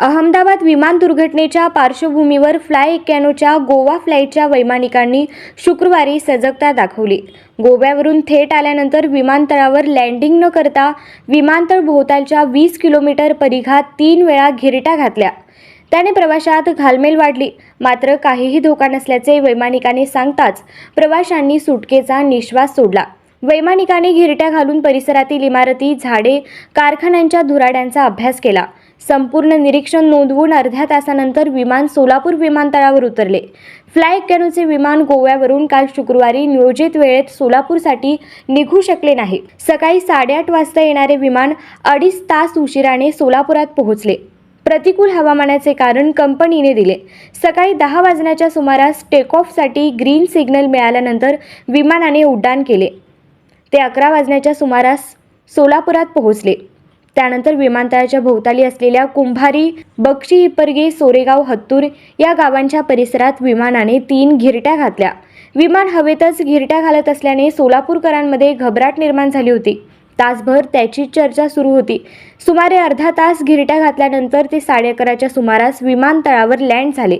अहमदाबाद विमान दुर्घटनेच्या पार्श्वभूमीवर फ्लाय एक्क्याण्णवच्या गोवा फ्लाईटच्या वैमानिकांनी शुक्रवारी सजगता दाखवली. गोव्यावरून थेट आल्यानंतर विमानतळावर लँडिंग न करता विमानतळ भोवतालच्या वीस किलोमीटर परिघात तीन वेळा घिरट्या घातल्या. त्याने प्रवाशात घालमेल वाढली. मात्र काहीही धोका नसल्याचे वैमानिकाने सांगताच प्रवाशांनी सुटकेचा निश्वास सोडला. वैमानिकाने घिरट्या घालून परिसरातील इमारती झाडे कारखान्यांच्या धुराड्यांचा अभ्यास केला. संपूर्ण निरीक्षण नोंदवून अर्ध्या तासानंतर विमान सोलापूर विमानतळावर उतरले. फ्लाय एक्क्याण्णवचे विमान गोव्यावरून काल शुक्रवारी नियोजित वेळेत सोलापूरसाठी निघू शकले नाही. सकाळी साडेआठ वाजता येणारे विमान अडीच तास उशिराने सोलापुरात पोहोचले. प्रतिकूल हवामानाचे कारण कंपनीने दिले. सकाळी दहा वाजण्याच्या सुमारास टेकऑफसाठी ग्रीन सिग्नल मिळाल्यानंतर विमानाने उड्डाण केले. ते अकरा वाजण्याच्या सुमारास सोलापुरात पोहोचले. त्यानंतर विमानतळाच्या भोवताली असलेल्या कुंभारी बक्षी हिपरगे सोरेगाव हत्तूर या गावांच्या परिसरात विमानाने तीन घिरट्या घातल्या. विमान हवेतच घिरट्या घालत असल्याने सोलापूरकरांमध्ये घबराट निर्माण झाली होती. तासभर त्याची चर्चा सुरू होती. सुमारे अर्धा तास घिरट्या घातल्यानंतर ते साडे अकराच्या सुमारास विमानतळावर लँड झाले.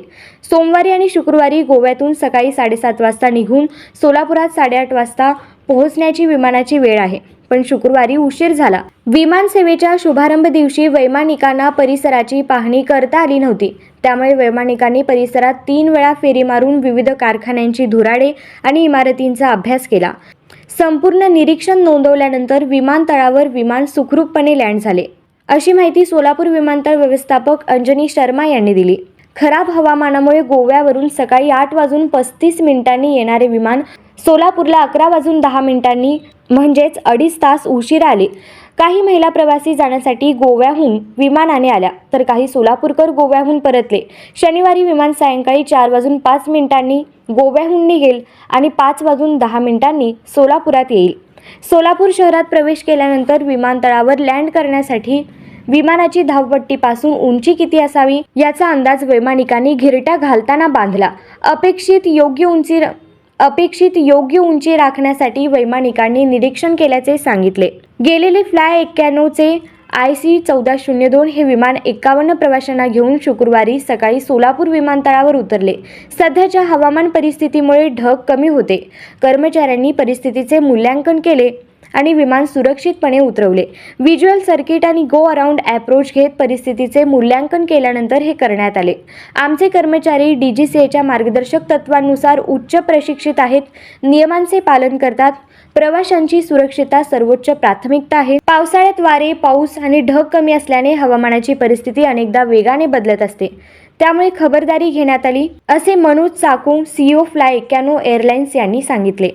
सोमवारी आणि शुक्रवारी गोव्यातून सकाळी साडेसात वाजता निघून सोलापुरात साडेआठ वाजता पोहोचण्याची विमानाची वेळ आहे पण शुक्रवारी उशीर झाला. विमान सेवेच्या शुभारंभ दिवशी वैमानिकांना परिसराची पाहणी करता आली नव्हती. त्यामुळे वैमानिकांनी परिसरात तीन वेळा फेरी मारून विविध कारखान्यांची धुराडे आणि इमारतींचा अभ्यास केला. संपूर्ण निरीक्षण नोंदवल्यानंतर विमानतळावर विमान सुखरूपपणे लँड झाले. अशी माहिती सोलापूर विमानतळ व्यवस्थापक अंजनी शर्मा यांनी दिली. खराब हवामानामुळे गोव्यावरून सकाळी आठ वाजून पस्तीस मिनिटांनी येणारे विमान सोलापूरला अकरा वाजून दहा मिनिटांनी म्हणजेच अडीच तास उशीर आले. काही महिला प्रवासी जाण्यासाठी गोव्याहून विमानाने आल्या तर काही सोलापूरकर गोव्याहून परतले. शनिवारी विमान सायंकाळी चार वाजून पाच मिनिटांनी गोव्याहून निघेल आणि पाच वाजून दहा मिनिटांनी सोलापुरात येईल. सोलापूर शहरात प्रवेश केल्यानंतर विमानतळावर लँड करण्यासाठी विमानाची धावपट्टीपासून उंची किती असावी याचा अंदाज वैमानिकांनी घिरट्या घालताना बांधला. अपेक्षित योग्य उंची अपेक्षित योग्य उंची राखण्यासाठी वैमानिकांनी निरीक्षण केल्याचे सांगितले. गेलेले फ्लाय एक्क्याण्णवचे आय सी चौदा शून्य दोन हे विमान एकावन्न प्रवाशांना घेऊन शुक्रवारी सकाळी सोलापूर विमानतळावर उतरले. सध्याच्या हवामान परिस्थितीमुळे ढग कमी होते. कर्मचाऱ्यांनी परिस्थितीचे मूल्यांकन केले. आणि विमान सुरक्षितपणे उतरवले. व्हिज्युअल सर्किट आणि गो अराउंड अप्रोच घेत परिस्थितीचे मूल्यांकन केल्यानंतर हे करण्यात आले. आमचे कर्मचारी डी जी सी एच्या मार्गदर्शक तत्वांनुसार उच्च प्रशिक्षित आहेत. नियमांचे पालन करतात. प्रवाशांची सुरक्षितता सर्वोच्च प्राथमिकता आहे. पावसाळ्यात वारे पाऊस आणि ढग कमी असल्याने हवामानाची परिस्थिती अनेकदा वेगाने बदलत असते. त्यामुळे खबरदारी घेण्यात आली असे मनोज चाकू सीओ फ्लाय एक्क्याण्णव एअरलाइन्स यांनी सांगितले.